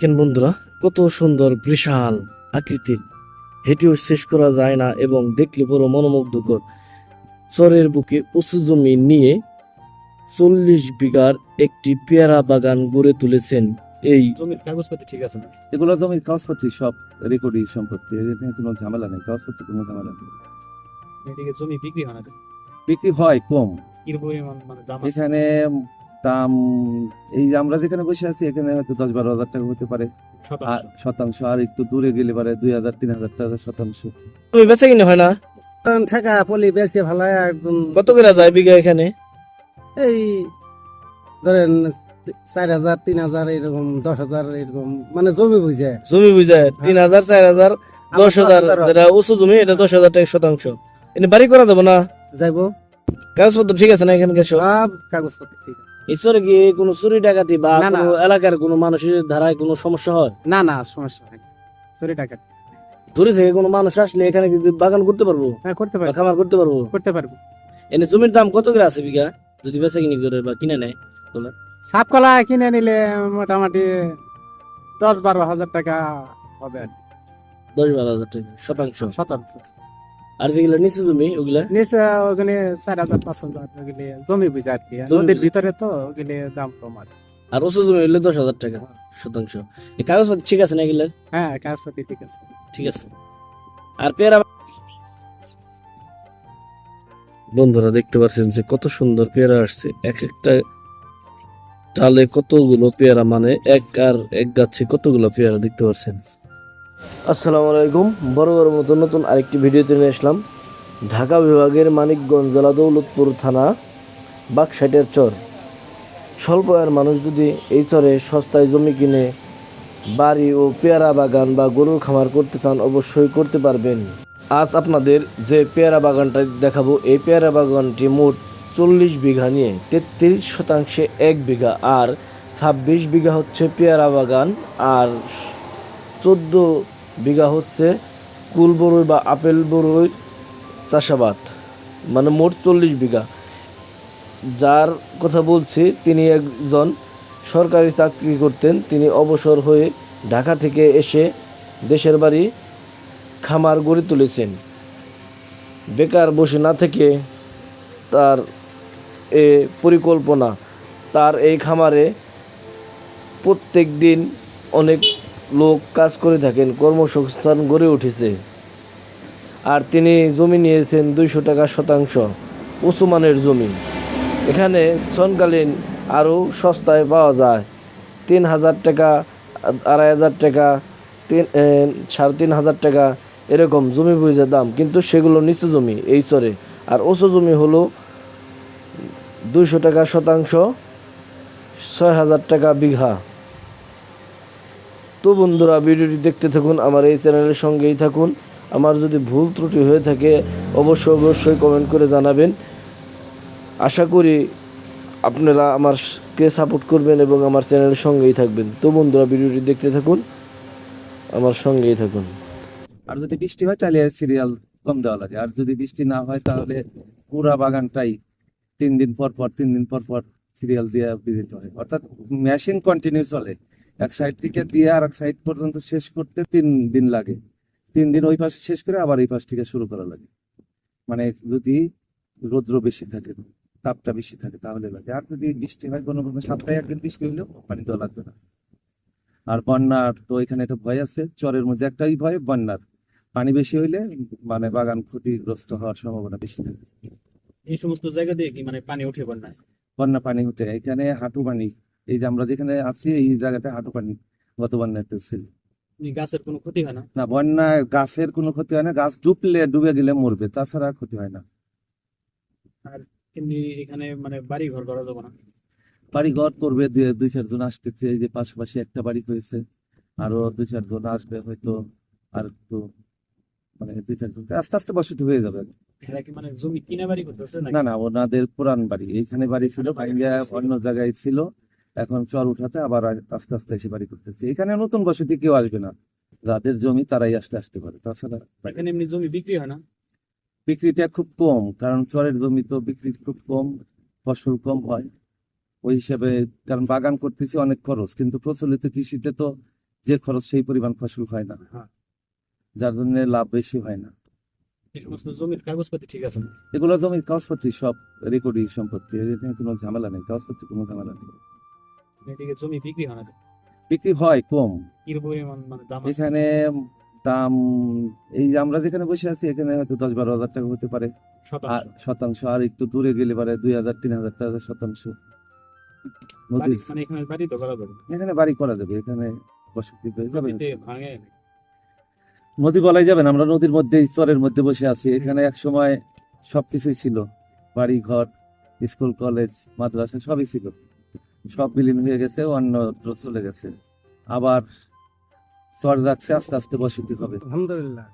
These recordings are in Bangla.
দেখেন বন্ধুরা কত সুন্দর বিশাল আকৃতির। হেঁটেও শেষ করা যায় না এবং দেখলে পুরো মনোমুগ্ধকর। চরের বুকে উঁচু জমি নিয়ে চল্লিশ বিঘার একটি পেয়ারা বাগান গড়ে তুলেছেন এই জমির কাগজপাতি ঠিক আছে না এগুলো জমির কাগজপত্র সব রেকর্ডিং সম্পত্তি। কোনো ঝামেলা নেই কাগজপত্র কোনো ঝামেলা নেই। জমি বিক্রি হয় না বিক্রি হয় কম। মানে এখানে দাম এই যে আমরা যেখানে বসে আছি এখানে হয়তো দশ বারো হাজার টাকা হতে পারে। আর শতাংশ আর একটু দূরে গেলে পারে দুই হাজার তিন হাজার টাকা শতাংশ। তুমি বেচা কিনে হয় না? ঠেকা পলি বেশি ভালো একদম কত করে যায় বিঘা এখানে? এই ধরেন চার হাজার তিন হাজার এরকম দশ হাজার এরকম মানে জমি বুঝে। জমি বুঝায় তিন হাজার চার হাজার দশ হাজার যেটা উঁচু জমি এটা দশ হাজার টাকা শতাংশ। এনে বাড়ি করা দেবো না? যাইবো। কাগজপত্র ঠিক আছে না এখানকার সব সব কাগজপত্র ঠিক আছে। ঈশ্বরে কি কোনো চুরি ডাকাতি বা। কোনো এলাকার কোনো মানুষের ধারায় কোনো সমস্যা হয়? না না সমস্যা নাই। চুরি টাকা দূরে থেকে কোনো মানুষ আসলে এখানে কিন্তু বাগান করতে পারব? হ্যাঁ করতে পারব। খামার করতে পারব? করতে পারব। এনে জমির দাম কত করে আছে বিঘা? যদি বেচা কিনি করে বা কিনে নেয় সাপ কলা কিনে নিলে মোটামুটি দশ বারো হাজার টাকা হবে আর দশ বারো হাজার টাকা শতাংশ। শতাংশ। আর যেগুলো নিচু জমি ওগুলা? নিচে ওখানে চার হাজার পাঁচ হাজার ওগুলি জমি বুঝে আর কি। নদীর ভিতরে তো ওগুলি দাম কম আর। আর উঁচু জমি হইলে দশ হাজার টাকা শতাংশ। এই কাগজপত্র ঠিক আছে না এগুলা হ্যাঁ কাগজপত্র ঠিক আছে। ঠিক আছে। আর পেয়ারা বন্ধুরা দেখতে পাচ্ছেন যে কত সুন্দর পেয়ারা আসছে। এক একটা ডালে কতগুলো পেয়ারা মানে এক আর এক গাছে কতগুলো পেয়ারা দেখতে পাচ্ছেন? আসসালামু আলাইকুম। বড় বড় মতো নতুন আরেকটি ভিডিওতে নিয়ে আসলাম। ঢাকা বিভাগের মানিকগঞ্জ জেলা দৌলতপুর থানা বাকসাইটের চর। স্বল্প আয়ের মানুষ যদি এই চরে সস্তায় জমি কিনে, বাড়ি ও পেয়ারা বাগান বা গরুর খামার করতে চান, অবশ্যই করতে পারবেন। আজ আপনাদের যে পেয়ারা বাগানটা দেখাবো, এই পেয়ারা বাগানটি মোট চল্লিশ বিঘা নিয়ে তেত্রিশ শতাংশে এক বিঘা, আর ছাব্বিশ বিঘা হচ্ছে পেয়ারা বাগান, আর চোদ্দ বিঘা হচ্ছে কুল বরই বা আপেল বরই চাষাবাদ মানে মোট চল্লিশ বিঘা। যার কথা বলছি, তিনি একজন সরকারি চাকরি করতেন, তিনি অবসর হয়ে ঢাকা থেকে এসে দেশের বাড়ি খামার গড়ে তুলেছেন। বেকার বসে না থেকে তার এ পরিকল্পনা, তার এই খামারে প্রত্যেক দিন অনেক লোক কাজ করে থাকেন, কর্মসংস্থান গড়ে উঠেছে। আর তিনি জমি নিয়েছেন দুইশো টাকা শতাংশ উঁচু মানের জমি। এখানে সনকালীন আরও সস্তায় পাওয়া যায়। তিন হাজার টাকা, আড়াই হাজার টাকা, তিন সাড়ে তিন হাজার টাকা এরকম জমি বুঝে দাম। কিন্তু সেগুলো নিচু জমি, এই চরে। আর উঁচু জমি হলো দুইশো টাকা শতাংশ, ছয় হাজার টাকা বিঘা। তো বন্ধুরা ভিডিওটি দেখতে থাকুন, আমার এই চ্যানেলের সঙ্গেই থাকুন। আমার যদি ভুল ত্রুটি হয়ে থাকে, অবশ্যই অবশ্যই কমেন্ট করে জানাবেন। আশা করি আপনারা আমারকে সাপোর্ট করবেন এবং আমার চ্যানেলের সঙ্গেই থাকবেন। তো বন্ধুরা ভিডিওটি দেখতে থাকুন, আমার সঙ্গেই থাকুন। আর যদি বৃষ্টি হয়, তাহলে সিরিয়াল কম দেওয়া লাগে। আর যদি বৃষ্টি না হয়, তাহলে পুরা বাগানটাই তিন দিন পর পর, তিন দিন পর পর সিরিয়াল দিয়ে দিতে হয়। অর্থাৎ মেশিন কন্টিনিউ চলে। এক সাইড থেকে দিয়ে আর এক সাইড পর্যন্ত শেষ করতে তিন দিন লাগে। তিন দিন ওই পাশে শেষ করে আবার এই পাশ থেকে শুরু করা লাগে। মানে যদি রৌদ্র বেশি থাকে তাপটা বেশি থাকে তাহলে লাগে। আর যদি বৃষ্টি হয় কোনো কোনো সপ্তাহে একদিন বৃষ্টি হইলেও পানি দেওয়া লাগবে না। আর বন্যার তো এখানে একটা ভয় আছে চরের মধ্যে একটাই ভয় বন্যার। পানি বেশি হইলে মানে বাগান ক্ষতিগ্রস্ত হওয়ার সম্ভাবনা বেশি থাকে। এই সমস্ত জায়গা দিয়ে কি মানে পানি উঠে বন্যায়? বন্যা পানি উঠে এখানে হাঁটু পানি এই যে আমরা যেখানে আছি এই জায়গাটা হাঁটু পানি গত বন্যাতে ছিল গাছের কোনো ক্ষতি হয় না? না বন্যায় গাছের কোনো ক্ষতি হয় না গাছ ডুবলে ডুবে গেলে মরবে তাছাড়া ক্ষতি হয় না। এমনি এখানে মানে বাড়ি ঘর করা যাবে না? বাড়ি ঘর করবে দুই চারজন আসতেছে এই যে পাশাপাশি একটা বাড়ি হয়েছে আরও দুই চারজন আসবে হয়তো আর একটু মানে দুই চারজন আস্তে আস্তে বসতি হয়ে যাবে। মানে জমি কিনে বাড়ি না না ওনাদের পুরান বাড়ি এইখানে বাড়ি ছিল। অন্য জায়গায় ছিল এখন চর উঠাতে আবার আস্তে আস্তে এসে বাড়ি করতেছে এখানে নতুন বসতি কেউ আসবে না। যাদের জমি তারাই আসতে আসতে পারে তাছাড়া এখানে এমনি জমি বিক্রি হয় না? বিক্রিটা খুব কম কারণ চরের জমি তো বিক্রি খুব কম ফসল কম হয়। ওই হিসাবে কারণ বাগান করতেছি অনেক খরচ। কিন্তু প্রচলিত কৃষিতে তো যে খরচ সেই পরিমাণ ফসল হয় না। হ্যাঁ। যার জন্য লাভ বেশি হয় না। জমির ঠিক আছে? না? এগুলো জমির কাগজপত্র সব রেকর্ডিং সম্পত্তি। কোনো ঝামেলা নেই। কাগজপত্র কোনো ঝামেলা নেই। এদিকে জমি বিক্রি হয় না বিক্রি হয় কম। কি পরিমাণ মানে দাম এখানে দাম এই আমরা যেখানে বসে আছি এখানে হয়তো দশ বারো হাজার টাকা হতে পারে। আর শতাংশ আর একটু দূরে গেলে পারে দুই হাজার তিন হাজার টাকা শতাংশ। মানে এখানে বাড়ি করা যাবে? এখানে বসতি নদী বলাই যাবেন আমরা নদীর মধ্যে চরের মধ্যে বসে আছি। এখানে এক সময় সবকিছুই ছিল। বাড়ি ঘর স্কুল কলেজ মাদ্রাসা সবই ছিল। সব বিলীন হয়ে গেছে অন্যত্র চলে গেছে। আবার চর যাচ্ছে আস্তে আস্তে বসতি হবে। আলহামদুলিল্লাহ।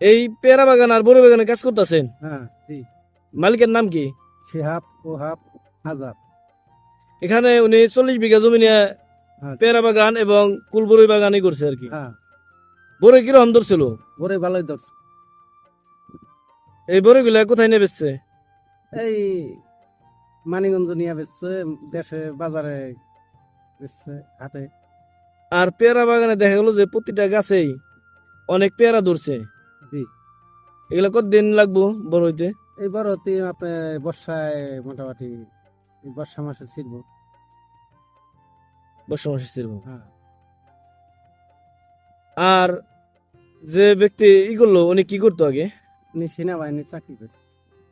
এই পেয়ারা বাগান আর বড় বাগানে কাজ করতেছেন? হ্যাঁ মালিকের নাম কি? শিহাব ওহাব আজাব এখানে উনি চল্লিশ বিঘা জমি নিয়ে হ্যাঁ। পেয়ারা বাগান এবং কুলবরই বাগানই করছে আর কি। হ্যাঁ। বড় কীরকম ধরছিল ওরে ভালোই ধরছে এই বড়গুলা কোথায় নিয়ে বেচছে? এই মানিগঞ্জ নিয়ে বেচছে দেশে বাজারে বেচছে হাতে আর পেয়ারা বাগানে দেখা গেল যে প্রতিটা গাছেই অনেক পেয়ারা ধরছে। জি। এগুলা কতদিন লাগবো বড় হইতে? এই বড়তে আপনার বর্ষায় মোটামুটি বর্ষা মাসে ছিড়ব। বর্ষা মাসে ছিল হ্যাঁ। আর যে ব্যক্তি ই করল উনি কি করতো আগে? উনি সেনাবাহিনীর চাকরি করে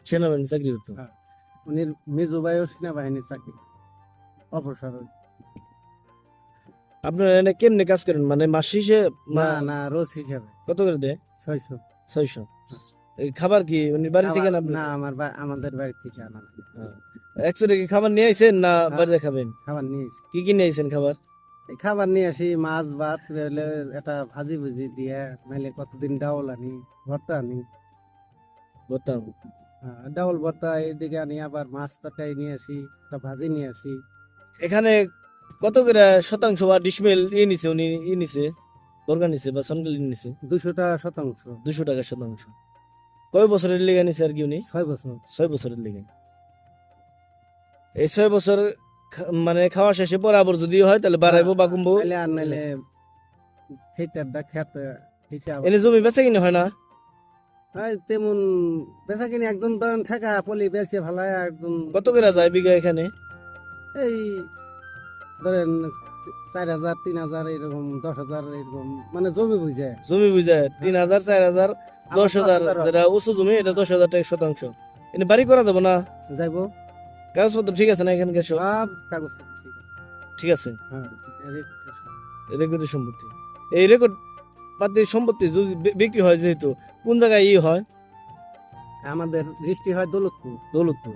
সেনাবাহিনীর চাকরি করতো? হ্যাঁ। উনি মেজু ভাইও সেনাবাহিনীর চাকরি করে। অবসর হয়েছে। আপনারা এনে কেমনে কাজ করেন? মানে মাস শেষে না না রোজ হিসাবে। কত করে দেয়? ছয়শো। ছয়শো? এই খাবার কি উনি বাড়ি থেকে না না আমার আমাদের বাড়ি থেকে আনা। একচুয়ালি কি খাবার নিয়ে আইছেন না। বাড়িতে খাবেন? খাবার নিয়ে কি কি নিয়ে আইছেন খাবার? এই খাবার নিয়ে আসি মাছ ভাত একটা ভাজি ভুজি দিয়ে নাইলে কতদিন ডাউল আনি ভর্তা আনি। হ্যাঁ, ডাউল ভর্তা এদিকে আনি আবার মাছ তরকারি নিয়ে আসি একটা ভাজি নিয়ে আসি। এখানে কত করে শতাংশ বা ডিসমেল ই নিছে উনি ই নিছে বর্গা নিছে বা সনগালি নিছে? দুশো টাকা শতাংশ। দুশো টাকা শতাংশ। কয় বছরের লেগে নিছে আর কি উনি? ছয় বছর। ছয় বছরের লেগে। এই ছয় বছর মানে খাওয়া শেষে পরে আবার যদি হয় তাহলে বাড়াইবো বা কমবো? এনে জমি বেচা কিনে হয় না? তেমন বেচা কিনি একজন ধরেন ঠেকা পলি বেশি ভালো একজন কত করে যায় বিঘা এখানে? এই ধরেন চার হাজার তিন হাজার এরকম দশ হাজার এরকম মানে জমি বুঝে। জমি বুঝে তিন হাজার চার হাজার দশ হাজার যেটা উঁচু জমি এটা দশ হাজার টাকা শতাংশ। এনে বাড়ি করা যাব না? যাইব। কাগজপত্র ঠিক আছে না এখানকার সব সব কাগজ ঠিক আছে। হ্যাঁ রেকর্ডের সম্পত্তি। এই রেকর্ড পাতির সম্পত্তি যদি বিক্রি হয় যেহেতু কোন জায়গায় ই হয়? আমাদের দৃষ্টি হয় দৌলতপুর। দৌলতপুর।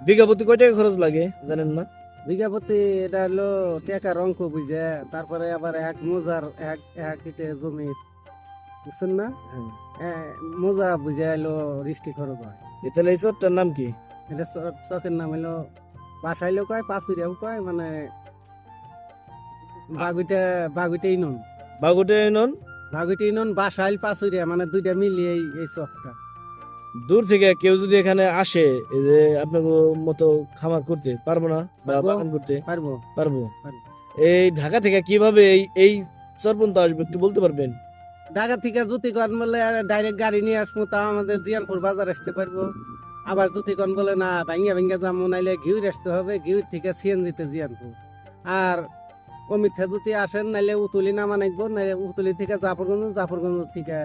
বিঘা প্রতি কয় টাকা খরচ লাগে জানেন না? বিঘা প্রতি এটা হলো টাকার অঙ্ক বুঝে তারপরে আবার এক মোজার এক এক ইতে জমি বুঝছেন না? এ, মোজা বুঝে এলো দৃষ্টি খরচ হয়। তাহলে এই চরটার নাম কি? এটা চকের নাম হলো বাসাইলেও কয় পাঁচুরিয়াও কয় মানে বাগুইটা বাগুইটাই নন বাগুটে নন বাগুইটাই নন বাসাইল পাঁচুরিয়া মানে দুইটা মিলিয়ে এই চকটা। দূর থেকে কেউ যদি এখানে আসে এই যে আপনাকে মতো খামার করতে পারব না? বা বাগান করতে? পারব। পারব। এই ঢাকা থেকে কীভাবে এই এই চরপন্ত আসবে একটু বলতে পারবেন? ঢাকা থেকে জুতিগঞ্জ বলে ডাইরেক্ট গাড়ি নিয়ে আসব তা আমাদের জিয়ানপুর বাজার আসতে পারব। আবার জুতিগঞ্জ বলে না ভাঙ্গা ভাঙ্গা যাব নাইলে ঘিউর আসতে হবে। ঘিউর থেকে সিএনজিতে জিয়ানপুর। আর অমিথা যদি আসেন নাইলে উতুলি নামা নাকবো নাইলে উতুলি থেকে জাফরগঞ্জ জাফরগঞ্জ থেকে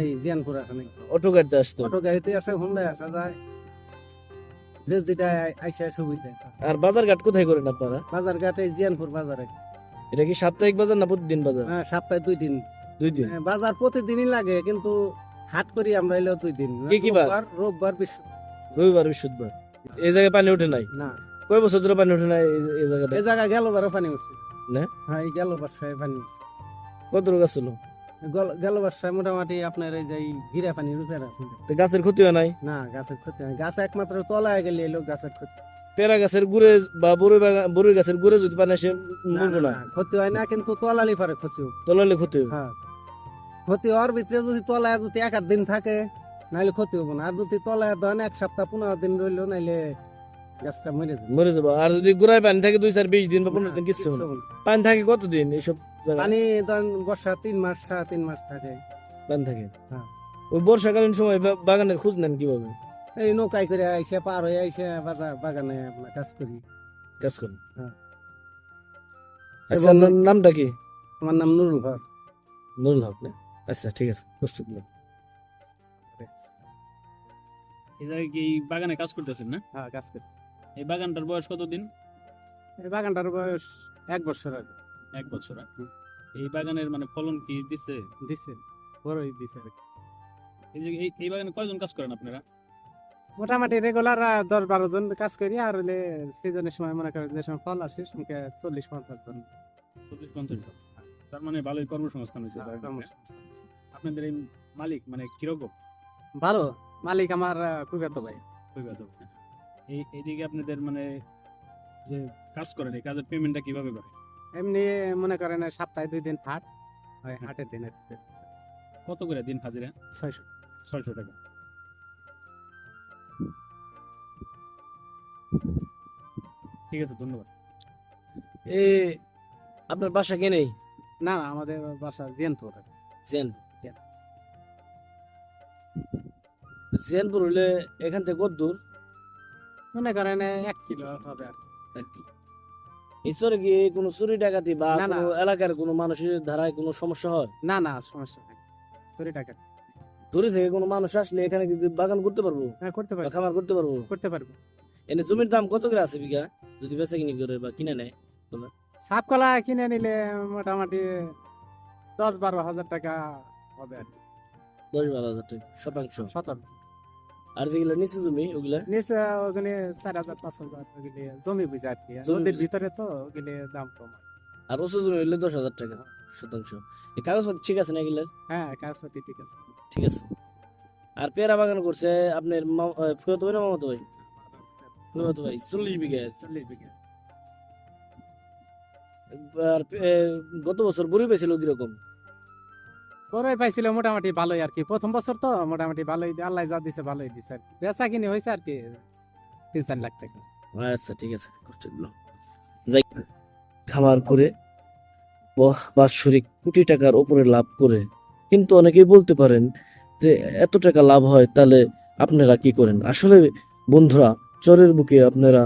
এই জিয়ানপুর আসা নাকবো অটো গাড়িতে আসতো? অটো গাড়িতে আসে হুন্ডায় আসা যায়। যে যেটা আইসা সুবিধা। আর বাজার ঘাট কোথায় করেন আপনারা? বাজার ঘাটে জিয়ানপুর বাজারে। এটা কি সাপ্তাহিক বাজার না প্রতিদিন বাজার? হ্যাঁ সপ্তাহে দুই দিন। দুই দিন? হ্যাঁ, বাজার প্রতিদিনই লাগে কিন্তু হাট করি আমরা এলো দুই দিন। কি কি বার? রোববার বিশ্ব রবিবার বৃহস্পতিবার। এই জায়গায় পানি ওঠে নাই? না। কয় বছর ধরে পানি ওঠে নাই এই- জায়গাটা এই জায়গায় গেল বারো পানি উঠছে। না? হ্যাঁ এই গেল বর্ষায় পানি উঠছে। কত রোগ ছিল গেল বর্ষায় মোটামুটি আপনার এই যে ঘিরা পানি রুপে আছে। তো গাছের ক্ষতি হয় নাই? না গাছের ক্ষতি হয় গাছ একমাত্র তলায় গেলে এলো গাছের ক্ষতি। পেরা গাছের গুড়ে বা বাগান বড়ই গাছের গুড়ে যদি পানি আসে না, মরবো না, না? না, ক্ষতি হয় না কিন্তু তলালি পারে ক্ষতি। তলালে ক্ষতি হ্যাঁ? ক্ষতি হওয়ার ভিতরে যদি তলায় যদি এক আধ দিন থাকে নাইলে ক্ষতি হব না। আর যদি তলায় ধরেন এক সপ্তাহ পনেরো দিন রইল নাইলে গাছটা মরে যাবে। মরে যাব। আর যদি গোড়ায় পানি থাকে দুই চার বিশ দিন বা পনেরো দিন হবে না। পানি থাকে কতদিন এইসব পানি ধরেন বর্ষা তিন মাস সাড়ে তিন মাস থাকে। পানি থাকে? হ্যাঁ। ওই বর্ষাকালীন সময় বাগানের খোঁজ নেন কীভাবে? এই নৌকায় করে আইসে পার হয়ে আইসে বাগানে কাজ করি। কাজ করেন? হ্যাঁ। আচ্ছা নামটা কি? আমার নাম নুরুল হক। নুরুল হক না? আচ্ছা ঠিক আছে কষ্ট দিলাম এই কি বাগানে কাজ করতেছেন না? হ্যাঁ কাজ করি এই বাগানটার বয়স কতদিন? এই বাগানটার বয়স এক বছর আগে। এক বছর আগে। এই বাগানের মানে ফলন কি দিচ্ছে দিছে। বড়ই দিছে এই যে এই- এই বাগানে কয়জন কাজ করেন আপনারা? মোটামুটি রেগুলার দশ বারো জন কাজ করি আর হলে সিজনের সময় মনে করেন যে সময় ফল আসে সঙ্গে চল্লিশ পঞ্চাশ জন। চল্লিশ পঞ্চাশ জন। তার মানে ভালোই কর্মসংস্থান হয়েছে হ্যাঁ। আপনাদের এই মালিক মানে কীরকম ভালো। মালিক আমার খুব এত ভাই। খুবই ভালো। এই এইদিকে আপনাদের মানে যে কাজ করেন এই কাজের পেমেন্টটা কীভাবে করে? এমনি মনে করেন সপ্তাহে দুই দিন হাট হয় হাটের দিন। কত করে দিন হাজিরা? ছয়শো। ছয়শো টাকা। ঠিক আছে ধন্যবাদ। এ আপনার বাসা কে নেই? না না আমাদের বাসা জেন জেন। জেনপুর। হলে এখান থেকে কত দূর মনে করেন এক কিলো হবে আর ঈশ্বরে কি কোনো চুরি ডাকাতি বা। কোনো এলাকার কোনো মানুষের ধারায় কোনো সমস্যা হয়? না না সমস্যা নেই। চুরি টাকা দূরে থেকে কোনো মানুষ আসলে এখানে কিন্তু বাগান করতে পারব? হ্যাঁ করতে পারব। খামার করতে পারব? করতে পারব। এনে জমির দাম কত করে আছে বিঘা? যদি বেচা কিনি করে বা কিনে নেয় সাপ কলা কিনে নিলে মোটামুটি দশ বারো হাজার টাকা হবে আর কি। দশ বারো হাজার টাকা শতাংশ। সতর আর যেগুলো নিচে জমি ওগুলা? নিচে ওখানে চার হাজার পাঁচ হাজার ওগুলি জমি বুঝে আর কি। নদীর ভিতরে তো ওগুলি দাম কম। আর ওসব জমি হইলে দশ হাজার টাকা শতাংশ। এই কাগজপত্র ঠিক আছে না এগুলো হ্যাঁ কাগজপাতি ঠিক আছে। ঠিক আছে। আর পেয়ারা বাগান করছে আপনার মা- ভাই না মামাতো ভাই? ফুফাতো ভাই চল্লিশ বিঘা। চল্লিশ বিঘা। আর গত বছর বড়ি পেয়েছিল কীরকম? পরে পাইছিল মোটামুটি ভালোই আর কি। প্রথম বছর তো মোটামুটি ভালোই, আল্লাহ যা দিছে ভালোই দিছে আর কি। বেচা কিনে হয়েছে আর কি তিন চার টাকা। আচ্ছা ঠিক আছে যাই খামার করে বাৎসরিক কোটি টাকার উপরে লাভ করে, কিন্তু অনেকেই বলতে পারেন যে এত টাকা লাভ হয়, তাহলে আপনারা কি করেন? আসলে বন্ধুরা, চরের বুকে আপনারা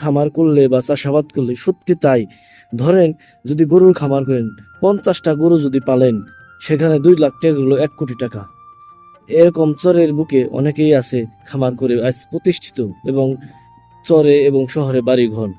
খামার করলে বা চাষাবাদ করলে সত্যি তাই। ধরেন যদি গরুর খামার করেন, পঞ্চাশটা গরু যদি পালেন সেখানে দুই লাখ টাকা হলো এক কোটি টাকা। এরকম চরের বুকে অনেকেই আছে খামার করে আজ প্রতিষ্ঠিত এবং চরে এবং শহরে বাড়ি ঘর